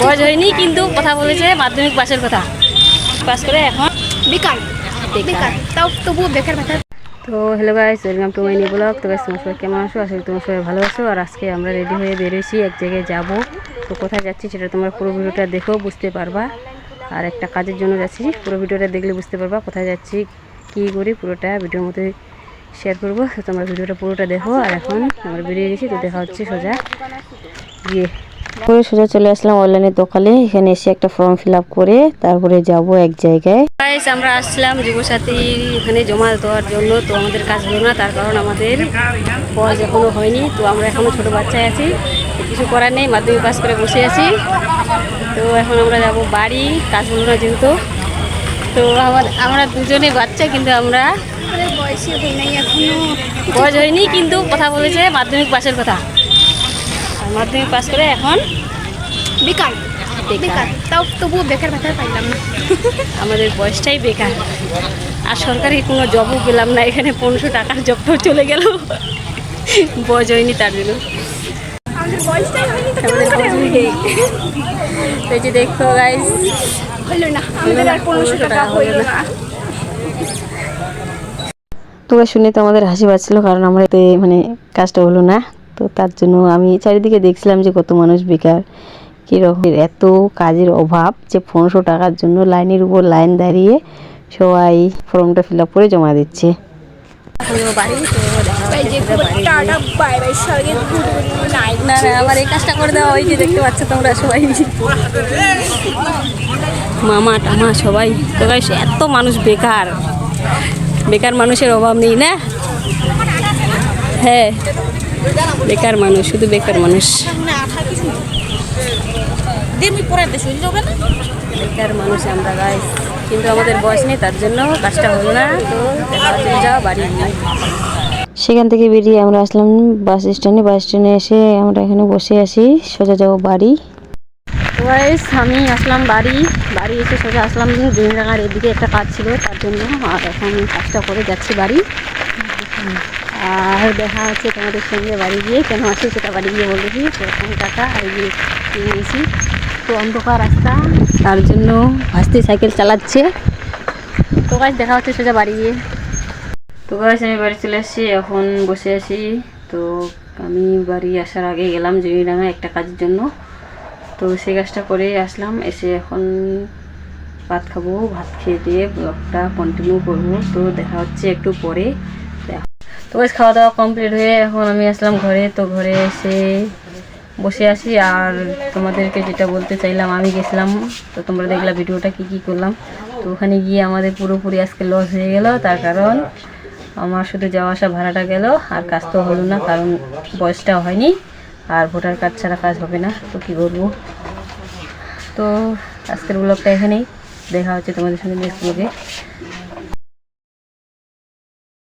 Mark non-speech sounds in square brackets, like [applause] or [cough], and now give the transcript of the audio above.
বয়স হয়নি কিন্তু কথা বলেছে মাধ্যমিক পাশের কথা। পাস করে এখন বেকার বেকার তাও তবুও বেকার ভাতা তো hello guys welcome to my new blog তো গাইস তোমার সবাই কেমন আছো? আসলে তোমার সবাই ভালো আছো। আর আজকে আমরা রেডি হয়ে বেরোয়েছি এক জায়গায় যাব। তো কোথায় যাচ্ছি সেটা তোমরা পুরো ভিডিওটা দেখেও বুঝতে পারবা। আর একটা কাজের জন্য যাচ্ছি পুরো ভিডিওটা দেখলে বুঝতে পারবা কোথায় যাচ্ছি কী করি পুরোটা ভিডিওর মধ্যে শেয়ার করব। তো তোমরা ভিডিওটা পুরোটা দেখো। আর এখন আমরা বেরিয়ে গেছি তো দেখা হচ্ছে সোজা গিয়ে। করে সোজা চলে আসলাম অনলাইনের দোকানে। এখানে এসে একটা ফর্ম ফিল আপ করে তারপরে যাব এক জায়গায়। গাইস আমরা আসলাম যুবসাথী এখানে জমা দেওয়ার জন্য তো আমাদের কাজ হলো না তার কারণ আমাদের বয়স এখনও হয়নি। তো আমরা এখনও ছোট বাচ্চায় আছি কিছু করার নেই মাধ্যমিক পাস করে বসে আছি। তো এখন আমরা যাব বাড়ি কাজ হলো না যেহেতু। তো আমার আমরা দুজনে বাচ্চা কিন্তু আমরা বয়সী হয়নি কিন্তু কথা বলেছে মাধ্যমিক পাসের কথা। মাধ্যমিক পাস করে এখন বেকার। বেকার। তাও তবুও বেকার ভাতা পাইলাম না। [laughs] আমাদের বয়সটাই বেকার। আর সরকারি কোনো জবও পেলাম না এখানে পনেরোশো টাকার জবটাও চলে গেল। বয়স হয়নি তার জন্য। এই যে দেখো গাইস হলো না আমাদের আর পনেরোশো টাকা হইল না। তোমরা শুনে তো আমাদের হাসি পাচ্ছিল কারণ আমরা মানে কাজটা হলো না। তো তার জন্য আমি চারিদিকে দেখছিলাম যে কত মানুষ বেকার। কীরকম এত কাজের অভাব যে পনেরোশো টাকার জন্য লাইনের উপর লাইন দাঁড়িয়ে সবাই ফর্মটা ফিল আপ করে জমা দিচ্ছে। না না আমার এই কাজটা করে দেওয়া দেখতে পাচ্ছ তোমরা সবাই। মামা টামা সবাই। এত মানুষ বেকার। বেকার মানুষের অভাব নেই না? হ্যাঁ। বেকার মানুষ শুধু বেকার মানুষ। বেকার মানুষ আমরা গাইস কিন্তু আমাদের বয়স নেই তার জন্য কাজটা হলো না তো যাওয়া বাড়ি সেখান থেকে বেরিয়ে আমরা আসলাম বাস স্ট্যান্ডে। বাস স্ট্যান্ডে এসে আমরা এখানে বসে আছি সোজা যাব বাড়ি। গাইস আমি আসলাম বাড়ি। বাড়ি এসে সোজা আসলাম দিনরাঙার এদিকে একটা কাজ ছিল তার জন্য আর এখন কাজটা করে যাচ্ছি বাড়ি। আর দেখা হচ্ছে তোমাদের সঙ্গে বাড়ি গিয়ে। কেন আসি সেটা বাড়ি গিয়ে বলেছি তো এখন টাকা আর গিয়ে নিয়েছি তো অন্ধকার রাস্তা, তার জন্য ভাসতে সাইকেল চালাচ্ছে। তো গাছ দেখা হচ্ছে সোজা বাড়ি গিয়ে। তো গাছ আমি বাড়ি চলে আসছি, এখন বসে আছি। তো আমি বাড়ি আসার আগে গেলাম জমিডাঙ্গা একটা কাজের জন্য। তো সেই কাজটা করে আসলাম, এসে এখন ভাত খাব, ভাত খেয়ে দিয়ে ব্লগটা কন্টিনিউ করব। তো দেখা হচ্ছে একটু পরে। তো খাওয়া দাওয়া কমপ্লিট হয়ে এখন আমি আসলাম ঘরে। তো ঘরে এসে বসে আছি। আর তোমাদেরকে যেটা বলতে চাইলাম, আমি গেছিলাম। তো তোমরা দেখলা ভিডিওটা কি কি করলাম। তো ওখানে গিয়ে আমাদের পুরোপুরি আজকে লস হয়ে গেল। তার কারণ আমার শুধু যাওয়া আসা ভাড়াটা গেল। আর কাজ তো হলো না, কারণ বয়সটা হয়নি। আর ভোটার কার্ড ছাড়া কাজ হবে না। তো কী করব? তো আজকের ব্লগটা এখানেই। দেখা হচ্ছে তোমাদের সঙ্গে নেক্সট ব্লগে